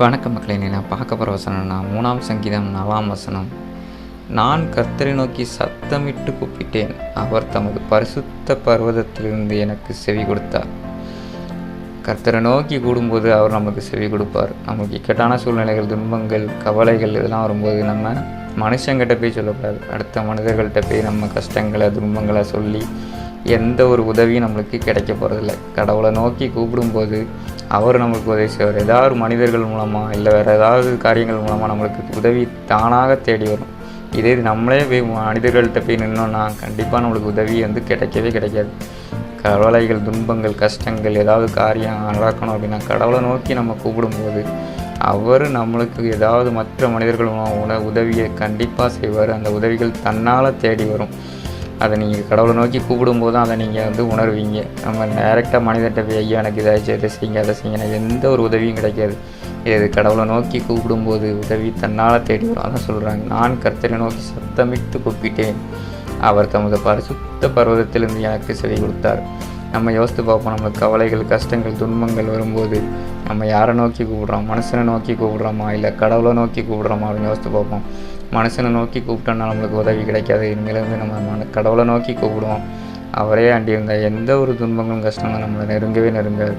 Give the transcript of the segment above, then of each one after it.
வணக்க மக்களே நான் பார்க்க போகிற வசனம்னா மூணாம் சங்கீதம் நாலாம் வசனம். நான் கர்த்தரை நோக்கி சத்தமிட்டு கூப்பிட்டேன். அவர் தமது பரிசுத்த பர்வதத்திலிருந்து எனக்கு செவி கொடுத்தார். கர்த்தரை நோக்கி கூடும்போது அவர் நமக்கு செவி கொடுப்பார். நமக்கு இக்கட்டான சூழ்நிலைகள் துன்பங்கள் கவலைகள் இதெல்லாம் வரும்போது நம்ம மனுஷங்கிட்ட போய் சொல்லக்கூடாது. அடுத்த மனிதர்கள்ட்ட போய் நம்ம கஷ்டங்களை துன்பங்களை சொல்லி எந்த ஒரு உதவியும் நம்மளுக்கு கிடைக்க போகிறதில்ல கடவுளை நோக்கி கூப்பிடும்போது அவர் நம்மளுக்கு உதவி செய்வார். ஏதாவது மனிதர்கள் மூலமாக இல்லை வேறு ஏதாவது காரியங்கள் மூலமாக நம்மளுக்கு உதவி தானாக தேடி வரும். இதே இது நம்மளே போய் மனிதர்கள்ட்ட போய் நின்னோன்னா கண்டிப்பாக நம்மளுக்கு உதவி வந்து கிடைக்கவே கிடைக்காது. கவலைகள் துன்பங்கள் கஷ்டங்கள் ஏதாவது காரியம் நடக்கணும் அப்படின்னா கடவுளை நோக்கி நம்ம கூப்பிடும்போது அவர் நம்மளுக்கு ஏதாவது மற்ற மனிதர்கள் உதவியை கண்டிப்பாக செய்வார். அந்த உதவிகள் தன்னால் தேடி வரும். அதை நீங்கள் கடவுளை நோக்கி கூப்பிடும்போது அதை நீங்கள் வந்து உணர்வீங்க. நம்ம டைரெக்டாக மனிதர்கிட்ட போய் ஐயா எனக்கு இதாச்சு இதை செய்யுங்க அதை செய்யுங்க. எந்த ஒரு உதவியும் கிடைக்காது. இது கடவுளை நோக்கி கூப்பிடும்போது உதவி தன்னால் தேடி வரும். அதான் சொல்கிறாங்க நான் கர்த்தரை நோக்கி சத்தமிட்டு கூப்பிட்டேன். அவர் தமது பரிசுத்த பர்வதத்திலிருந்து எனக்கு செவி கொடுத்தார். நம்ம யோசித்து பார்ப்போம். நம்ம கவலைகள் கஷ்டங்கள் துன்பங்கள் வரும்போது நம்ம யாரை நோக்கி கூப்பிடுறோம்? மனுஷனை நோக்கி கூப்பிடுறோமா? இல்லை கடவுளை நோக்கி கூப்பிடுறோமா அப்படின்னு யோசித்து பார்ப்போம். மனுஷனை நோக்கி கூப்பிட்டோம்னா நம்மளுக்கு உதவி கிடைக்காது. இனிமேலேருந்து நம்ம மன கடவுளை நோக்கி கூப்பிடுவோம். அவரே ஆண்டி இருந்தால் எந்த ஒரு துன்பங்களும் கஷ்டங்களும் நம்மளை நெருங்கவே நெருங்காது.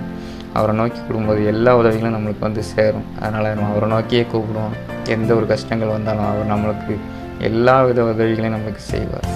அவரை நோக்கி கூடும்போது எல்லா உதவிகளும் நம்மளுக்கு வந்து சேரும். அதனால் நம்ம அவரை நோக்கியே கூப்பிடுவோம். எந்த ஒரு கஷ்டங்கள் வந்தாலும் அவர் நம்மளுக்கு எல்லா வித உதவிகளையும் நம்மளுக்கு செய்வார்.